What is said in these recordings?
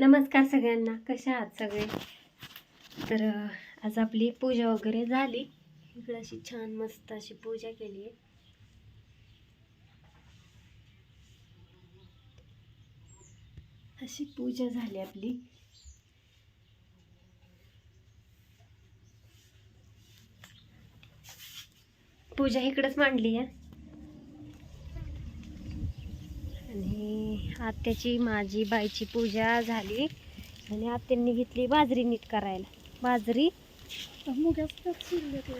नमस्कार सगळ्यांना. कशा आहात सगळे? तर आज आपली पूजा वगैरे झाली. इकडं अशी छान मस्त अशी पूजा केली आहे. अशी पूजा झाली आपली. पूजा इकडंच मांडली आहे. आणि आत्याची माझी बाईची पूजा झाली. आणि आत्यांनी घेतली बाजरी नीट करायला. बाजरी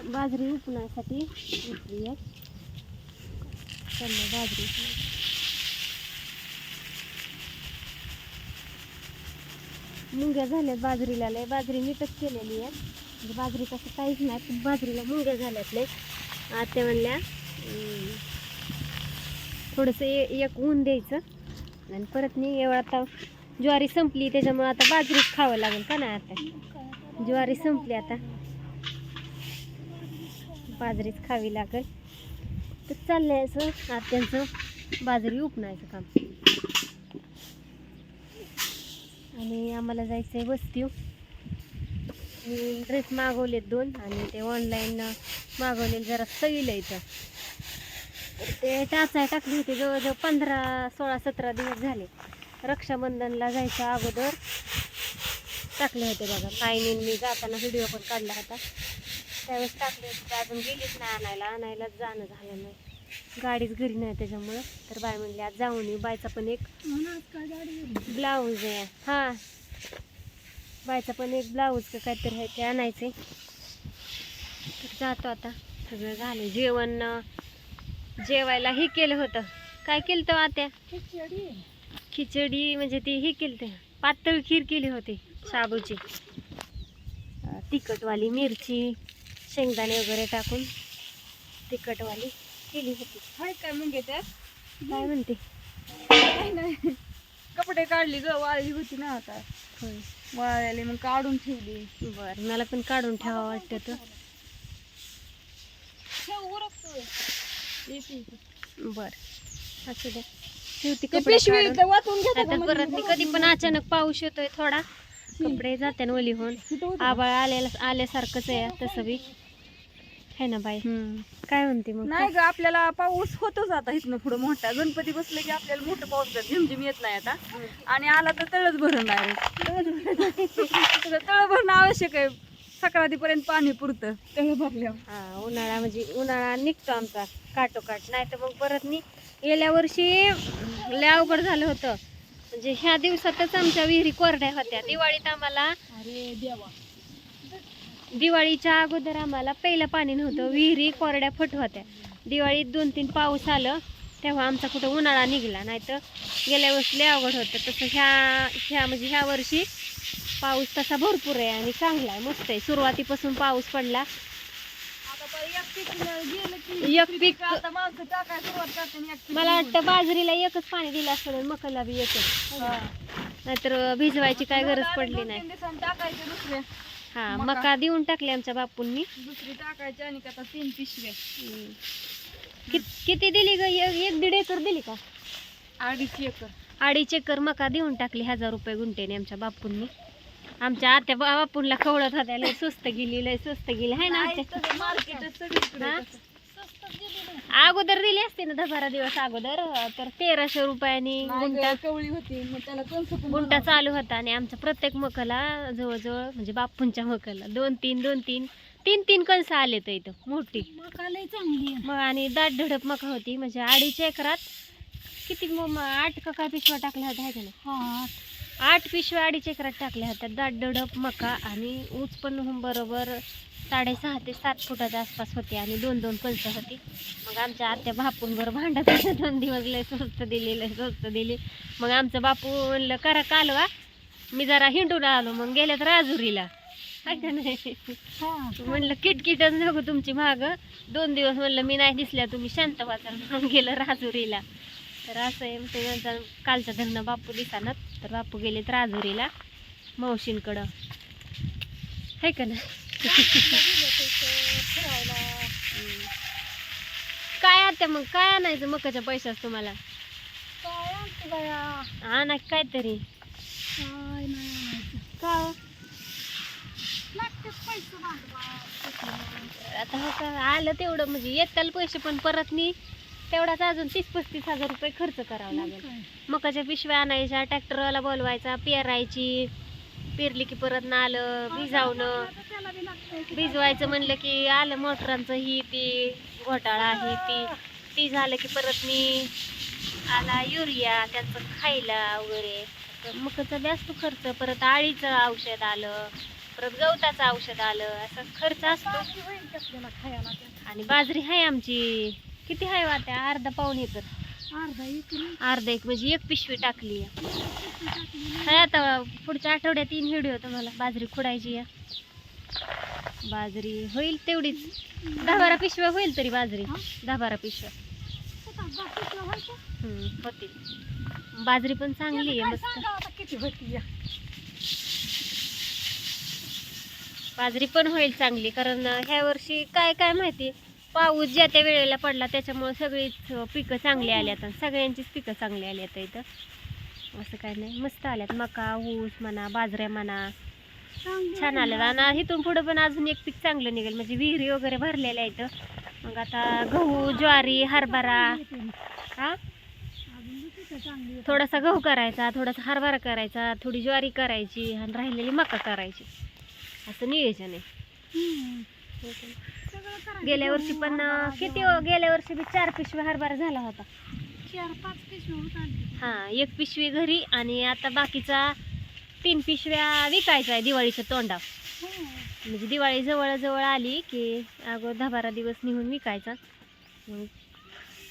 बाजरी उपण्यासाठी घेतली त्यांना बाजरी मुंग्या झाल्यात बाजरीला लय. बाजरी नीटच केलेली आहे. म्हणजे बाजरी तसं काहीच नाही पण बाजरीला मुंग्या झाल्यात लय. आत्या म्हणल्या थोडंसं ए- एक ऊन द्यायचं. आणि परत नाही एवढं आता ज्वारी संपली त्याच्यामुळे आता बाजरीच खावं लागेल का नाही आता? ज्वारी संपली आता. बाजरीच खावी लागेल. तर चाललंय असं आत्यांचं बाजरी उपणायचं काम. आणि आम्हाला जायचं आहे वस्तीव मी ड्रेस मागवलेत दोन आणि ते ऑनलाईन मागवलेले जरा सैल इथं. ते टाचाय टाकली होती जवळजवळ पंधरा सोळा सतरा दिवस झाले. रक्षाबंधनला जायच्या अगोदर टाकले होते बघा. ताईने मी जाताना व्हिडिओ पण काढला होता. त्यावेळेस टाकले होते अजून गेलीच नाही आणायला. आणायलाच जाणं झालं नाही. गाडीच घरी नाही त्याच्यामुळं. तर बाय म्हणली आज जाऊन येऊ. बायचा पण एक ब्लाऊज आहे. हां. बायचा पण एक ब्लाऊज का काहीतरी आहे ते आणायचे तर जातो आता. सगळं झालं. जेवण जेवायला हे केलं होतं. काय केलं तर आत्या? खिचडी. म्हणजे ती हे केलं ते पातळ खीर केली होती शाबूची. तिखटवाली मिरची शेंगदाणे वगैरे टाकून तिखटवाली केली होती. हाय काय म्हणजे त्यात काय म्हणते? काय नाही. कपडे काढली ग वाळली होती ना आता. होय. वाळली मग काढून ठेवली. बरं मला पण काढून ठेवा वाटतं तर. बरं. असू द्या ठेवते ते कपडे पिशवी काढून. इथं वाचून घेतात नाहीतर परत ती कधी पण अचानक पाऊस येतोय थोडा. कपडे जाते ना ओली होऊन आबाळ आलेला आल्यासारखंच आहे तसं बी. है ना बाई? काय म्हणते मग? नाही ग आपल्याला पाऊस होतोच आता इथनं पुढे मोठा. गणपती बसले की आपल्याला मोठं पाऊस येतात झिमझिम येत नाही आता. आणि आला तर तळच भरण डायरेक्ट तळ भरणं आवश्यक आहे. सक्रातीपर्यंत पाणी पुरतं भरल्यावर. हा उन्हाळा म्हणजे उन्हाळा निघतो आमचा काटोकाट. नाही तर मग परत मी गेल्या वर्षी लय अवघड झालं होतं. म्हणजे ह्या दिवसातच आमच्या विहिरी कोरड्या होत्या. दिवाळीत आम्हाला अरे देवा. दिवाळीच्या अगोदर आम्हाला पहिलं पाणी नव्हतं. विहिरी कोरड्या फट होत्या. दिवाळीत दोन तीन पाऊस आलं तेव्हा आमचा कुठं उन्हाळा निघाला. नाही तर गेल्या वर्षी लय अवघड होतं. तसं ह्या ह्या म्हणजे ह्या वर्षी पाऊस तसा भरपूर आहे आणि चांगला आहे मस्त आहे. सुरुवातीपासून पाऊस पडला. एक पीक मला वाटतं बाजरीला एकच पाणी दिलं असतं मकाला बी एकच. नाहीतर भिजवायची काय गरज पडली नाही. हा मका. देऊन टाकले आमच्या बापूंनी. दुसरी टाकायची आणि आता तीन. कित- दिली ग? एक एक दीड एकर दिली का? अडीच एकर. अडीच एकर मका देऊन टाकली हजार रुपये गुंठेने आमच्या बापूंनी. आमच्या आत्या बा- बापूंला खवळत होत्या लय स्वस्त गेली लय स्वस्त गेली. हाय ना आत्या. अगोदर दिली असते ना दहा बारा दिवस अगोदर तर तेराशे रुपयांनी नाही गुंठा गं, कवळी होती मग त्याला कंस पण गुंठा चालू होता आणि आमच्या प्रत्येक मकाला जवळजवळ म्हणजे बापूंच्या मकाला दोन तीन दोन तीन तीन तीन कणसं आले तर इथं मोठी. मग आणि दाट धडक मका होती म्हणजे अडीच एकरात किती मग आठ का काय पिशव्या टाकल्या होत्या हाय का नाही हा आठ. पिशव्या अडीच एकरात टाकल्या होत्या. दाट धडक मका आणि ऊस पण बरोबर साडेसहा ते सात फुटाच्या आसपास होती आणि दोन दोन कणसं होती. मग आमच्या आत्या बापूंवर भांडत होत्या दोन दिवस लय स्वस्त दिली लय स्वस्त दिली. मग आमचं बापू म्हणलं करा कालवा. मी जरा हिंडून आलो. मग गेल्यात हा. म्हणलं किटकिटच नको तुमची माग. दोन दिवस म्हणलं मी नाही दिसल्या तुम्ही शांत वाचाल म्हणून गेलं राजुरीला. तर असं आहे ते कालचा कालच्या धरणं बापू दिसानात तर बापू गेले तर आजोरीला मावशींकडं. आहे का ना काय आता मग? काय आणायचं मकाच्या पैशाच तुम्हाला? काय आणा काहीतरी. काय का आता हो का आलं तेवढं म्हणजे येताल पैसे पण परत मी तेवढाच अजून तीस पस्तीस हजार रुपये खर्च करावा लागेल. मकाच्या पिशव्या आणायच्या ट्रॅक्टरवाला बोलवायचा पेरायची पेरली की परत नालं भिजावणं. भिजवायचं म्हणलं की आलं मोटरांचं ही ती घोटाळा आहे ती. ती झालं की परत मी आला युरिया त्यांचं खायला वगैरे. तर मकाचा जास्त खर्च परत आळीचं औषध आलं परत गवताचं औषध आलं असं खर्च असतो. आणि बाजरी आहे आमची. किती आहे वाट्या? अर्धा पाऊण एकर. अर्धा अर्धा एक म्हणजे एक पिशवी टाकली आहे. आता पुढच्या आठवड्यात तीन व्हिडिओ तुम्हाला. बाजरी खुडायची आहे. बाजरी होईल तेवढीच. दहा बारा पिशव्या होईल तरी बाजरी? दहा बारा पिशव्या. होतील. बाजरी पण चांगली आहे मस्त. किती होती या? बाजरी पण होईल चांगली कारण ह्या वर्षी काय काय माहिती? पाऊस ज्या त्या वेळेला पडला त्याच्यामुळे सगळीच पिकं चांगली आल्यात सगळ्यांचीच पिकं चांगली आली आहेत इथं. असं काय नाही. मस्त आल्यात. मका ऊस म्हणा बाजऱ्या म्हणा. छान आल्यात आणि इथून पुढं पण अजून एक पीक चांगलं निघेल. म्हणजे विहिरी वगैरे भरलेल्या आहेत. मग आता गहू ज्वारी हरभरा. हा थोडासा गहू करायचा थोडासा हरभरा करायचा थोडी ज्वारी करायची आणि राहिलेली मका करायची. असं नियोजन आहे. गेल्या वर्षी पण किती हो गेल्या वर्षी बी चार पिशव्या हरभरा झाला होता. चार पाच पिशव्या होतात हा एक पिशवी घरी आणि आता बाकीचा तीन पिशव्या विकायचा आहे दिवाळीच्या तोंडाव म्हणजे दिवाळी जवळ जवळ आली की अगो दहा बारा दिवस निघून विकायचा. मग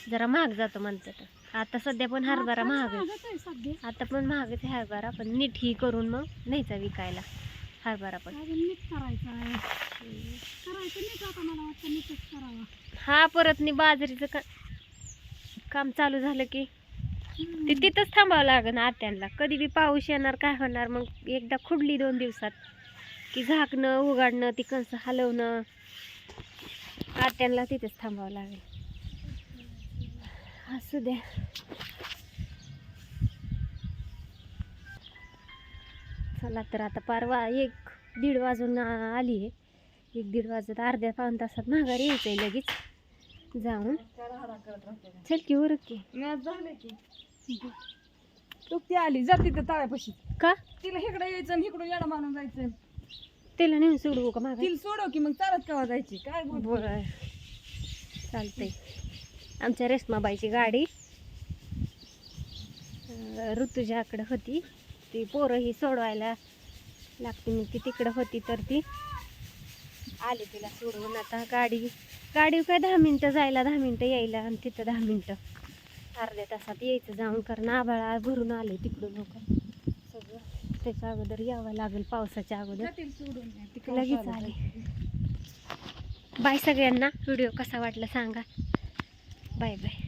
जरा महाग जातो म्हणतात. आता सध्या पण हरभरा महाग आहे. आता पण महागच आहे हरभरा पण नीट ही करून मग न्यायचा विकायला. हरभरा पण अजून नीट करायचं आहे. करायचं नीट आता मला वाटतं नीटच करावा. हा परत नी बाजरीचं का काम चालू झालं की. ते तिथंच थांबावं लागेल आत्यांना. कधी बी पाऊस येणार काय होणार मग एकदा खुडली दोन दिवसात. की झाकणं उघडणं ती कंस हलवणं. आत्यांना तिथंच थांबावं लागेल. असू द्या चला तर आता परवा एक दीड वाजून आली आहे. एक दीड वाजत अर्ध्या पाऊन तासात माघारी यायचंय लगेच जाऊन. चल की उरक की. झाले तू ती आली जा तिथं तळ्यापाशी. का? तिला इकडे यायचं आणि इकडून येडा मारून जायचं तिला नेऊन सोडवू का माघारी? तिला सोडव की मग चालत केव्हा जायची? काय बोल बर. चालतंय. आमच्या रेशमाबाईची गाडी ऋतुजाकडे होती. ती पोरं ही सोडवायला लागते. मग ती तिकडं होती तर ती आली तिला सोडवून आता गाडी गाडी काय दहा मिनटं जायला दहा मिनटं यायला आणि तिथं दहा मिनटं. अर्ध्या तासात यायचं जाऊन कारण आभाळा भरून आले तिकडून लोक. सगळं. त्याच्या अगोदर यावं लागेल पावसाच्या अगोदर. लगेच आले. बाय सगळ्यांना. व्हिडिओ कसा वाटला सांगा. Bye bye.